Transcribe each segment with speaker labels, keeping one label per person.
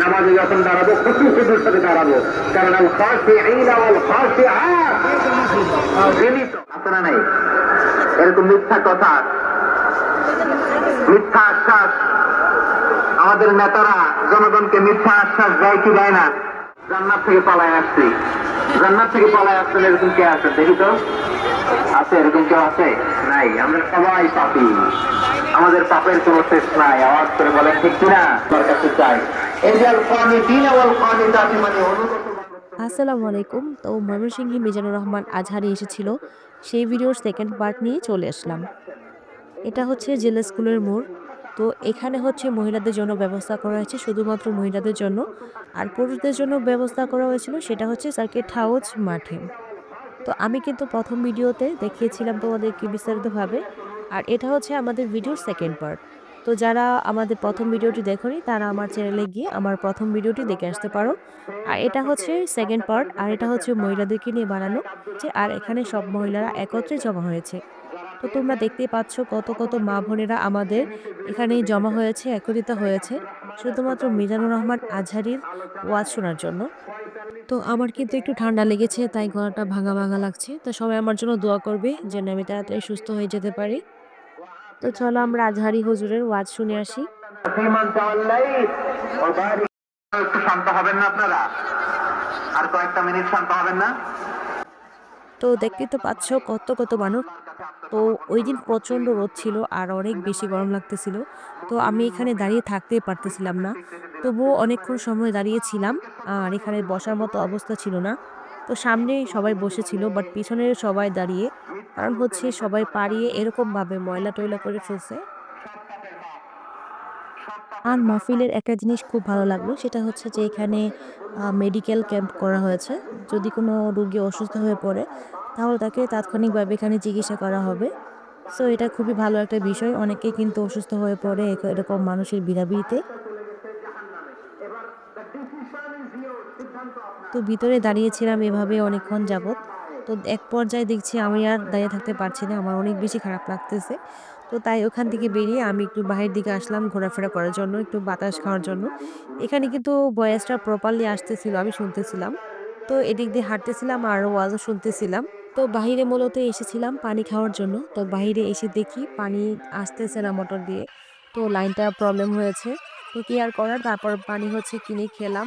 Speaker 1: নামাজে যখন দাঁড়াবো খুশি খুশির সাথে দাঁড়াবো। কারণ আল খাসি আইনা আল খাসি আপনারা নাই? এরকম মিথ্যা কথা। মিথ্যা আশ্বাস। আমাদের নেতারা জনগণকে মিথ্যা আশ্বাস দেয় কি দেয় না? জান্নাত থেকে পালায় আসছি জান্নাত থেকে পালায় আসছেন এরকম কে আছে দেখি তো? আছে এরকম কেউ আছে? নাই আমরা সবাই পাপি। আমাদের পাপের কোনো শেষ নাই। আওয়াজ করে বলেন ঠিক কিনা? আমার কাছে চাই। মানে
Speaker 2: আসসালামু আলাইকুম। তো ময়মনসিংহী মিজানুর রহমান আজহারি এসেছিল। সেই ভিডিওর সেকেন্ড পার্ট নিয়ে চলে আসলাম। এটা হচ্ছে জেলা স্কুলের মোড়। তো এখানে হচ্ছে মহিলাদের জন্য ব্যবস্থা করা হয়েছে। শুধুমাত্র মহিলাদের জন্য। আর পুরুষদের জন্য ব্যবস্থা করা হয়েছিল সেটা হচ্ছে সার্কিট হাউস মাঠে। তো আমি কিন্তু প্রথম ভিডিওতে দেখিয়েছিলাম তোমাদেরকে বিস্তারিতভাবে। আর এটা হচ্ছে আমাদের ভিডিওর সেকেন্ড পার্ট তো যারা আমাদের প্রথম ভিডিওটি দেখোনি, তারা আমার চ্যানেলে গিয়ে আমার প্রথম ভিডিওটি দেখে আসতে পারো। আর এটা হচ্ছে সেকেন্ড পার্ট আর এটা হচ্ছে মহিলাদেরকে নিয়ে বানানো, যে আর এখানে সব মহিলারা একত্রে জমা হয়েছে। তো তোমরা দেখতেই পাচ্ছ কত কত মা বোনেরা আমাদের এখানে জমা হয়েছে, একত্রিত হয়েছে, শুধুমাত্র মিজানুর রহমান আজহারির ওয়াজ শোনার জন্য। তো আমার কিন্তু একটু ঠান্ডা লেগেছে, তাই গলাটা ভাঙা ভাঙা লাগছে। তো সবাই আমার জন্য দোয়া করবে, যেন আমি তাড়াতাড়ি সুস্থ হয়ে যেতে পারি। তো চলো আমরা আজহারি হুজুরের ওয়াজ শুনে আসি।
Speaker 1: ফিমান তাওয়াল্লাই ওয়া বারিক একটু শান্ত হবেন না আপনারা? আর কয়েকটা মিনিট শান্ত হবেন না?
Speaker 2: তো দেখতেই তো পাচ্ছ কত কত মানুষ। তো ওই দিন প্রচণ্ড রোদ ছিল আর অনেক বেশি গরম লাগতেছিল। তো আমি এখানে দাঁড়িয়ে থাকতেই পারতেছিলাম না। তবুও অনেকক্ষণ সময় দাঁড়িয়েছিলাম আর এখানে বসার মতো অবস্থা ছিল না। তো সামনেই সবাই বসেছিল বাট পিছনের সবাই দাঁড়িয়ে কারণ হচ্ছে সবাই পাড়িয়ে এরকমভাবে ময়লা টয়লা করে ফেলছে। আর মাহফিলের একটা জিনিস খুব ভালো লাগল, সেটা হচ্ছে যে এখানে মেডিকেল ক্যাম্প করা হয়েছে। যদি কোনো রুগী অসুস্থ হয়ে পড়ে, তাহলে তাকে তাৎক্ষণিকভাবে এখানে চিকিৎসা করা হবে। সো এটা খুবই ভালো একটা বিষয়। অনেকেই কিন্তু অসুস্থ হয়ে পড়ে এরকম মানুষের বিড়াবিড়িতে তো ভিতরে দাঁড়িয়েছিলাম এভাবে অনেকক্ষণ যাবত তো এক পর্যায়ে দেখছি আমি আর দাঁড়িয়ে থাকতে পারছি না। আমার অনেক বেশি খারাপ লাগতেছে। তো তাই ওখান থেকে বেরিয়ে আমি একটু বাহির দিকে আসলাম ঘোরাফেরা করার জন্য, একটু বাতাস খাওয়ার জন্য। এখানে কিন্তু ভয়েসটা প্রপারলি আসতেছিল, আমি শুনতেছিলাম। তো এদিক দিয়ে হাঁটতেছিলাম আর ওয়াজও শুনতেছিলাম। তো বাহিরে মূলত এসেছিলাম পানি খাওয়ার জন্য। তো বাইরে এসে দেখি পানি আসতেছে না মোটর দিয়ে। তো লাইনটা প্রবলেম হয়েছে। তো কি আর করার? তারপর পানি হচ্ছে কিনে খেলাম।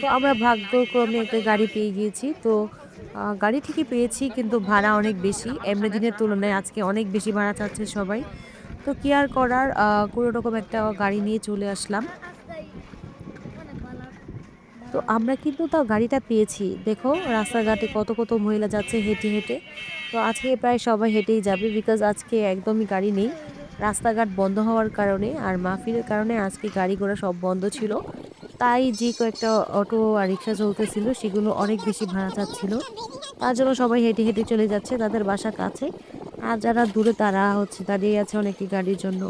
Speaker 1: তো
Speaker 2: আমরা ভাগ্যক্রমে একটা গাড়ি পেয়ে গিয়েছি। তো গাড়ি ঠিকই পেয়েছি কিন্তু ভাড়া অনেক বেশি। এমনি দিনের তুলনায় আজকে অনেক বেশি ভাড়া চাচ্ছে সবাই। তো কি আর করার কোনো রকম একটা গাড়ি নিয়ে চলে আসলাম। তো আমরা কিন্তু তাও গাড়িটা পেয়েছি। দেখো, রাস্তাঘাটে কত কত মহিলা যাচ্ছে হেঁটে হেঁটে। তো আজকে প্রায় সবাই হেঁটেই যাবে বিকজ আজকে একদমই গাড়ি নেই। রাস্তাঘাট বন্ধ হওয়ার কারণে আর মাহফিলের কারণে আজকে গাড়ি ঘোড়া সব বন্ধ ছিল। তাই যে কয়েকটা অটো আর রিক্সা চলতেছিল, সেগুলো অনেক বেশি ভাড়া চাচ্ছিল। তার জন্য সবাই হেঁটে হেঁটে চলে যাচ্ছে তাদের বাসা কাছে। আর যারা দূরে, তারা হচ্ছে দাঁড়িয়ে আছে অনেকে গাড়ির জন্য।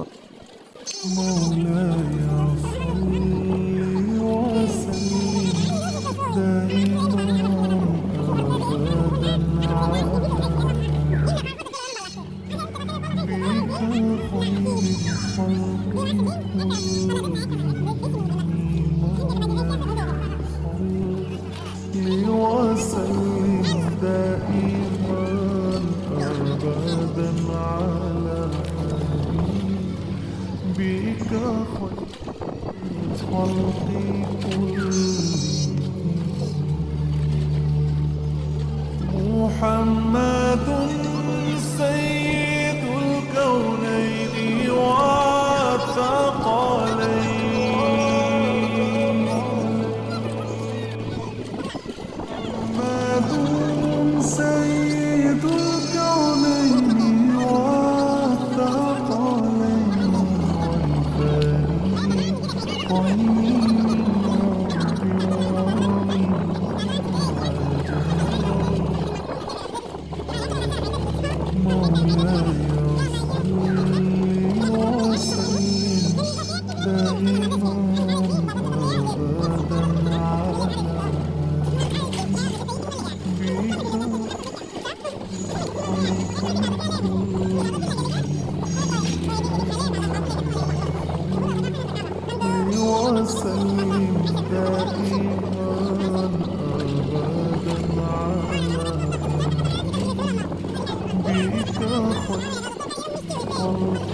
Speaker 3: بك خير الخلق كلهم محمد バカなら見せるぞ!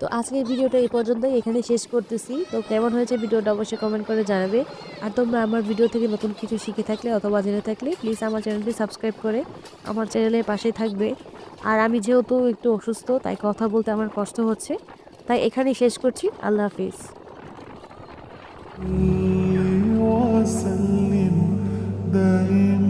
Speaker 2: তো আজকের ভিডিওটা এই পর্যন্তই এখানে শেষ করতেছি তো কেমন হয়েছে ভিডিওটা অবশ্যই কমেন্ট করে জানাবে আর তোমরা আমার ভিডিও থেকে নতুন কিছু শিখে থাকলে অথবা জেনে থাকলে প্লিজ আমার চ্যানেলটি সাবস্ক্রাইব করে আমার চ্যানেলের পাশেই থাকবে আর আমি যেহেতু একটু অসুস্থ তাই কথা বলতে আমার কষ্ট হচ্ছে তাই এখানেই শেষ করছি আল্লাহ হাফিজ
Speaker 3: وسلم دائما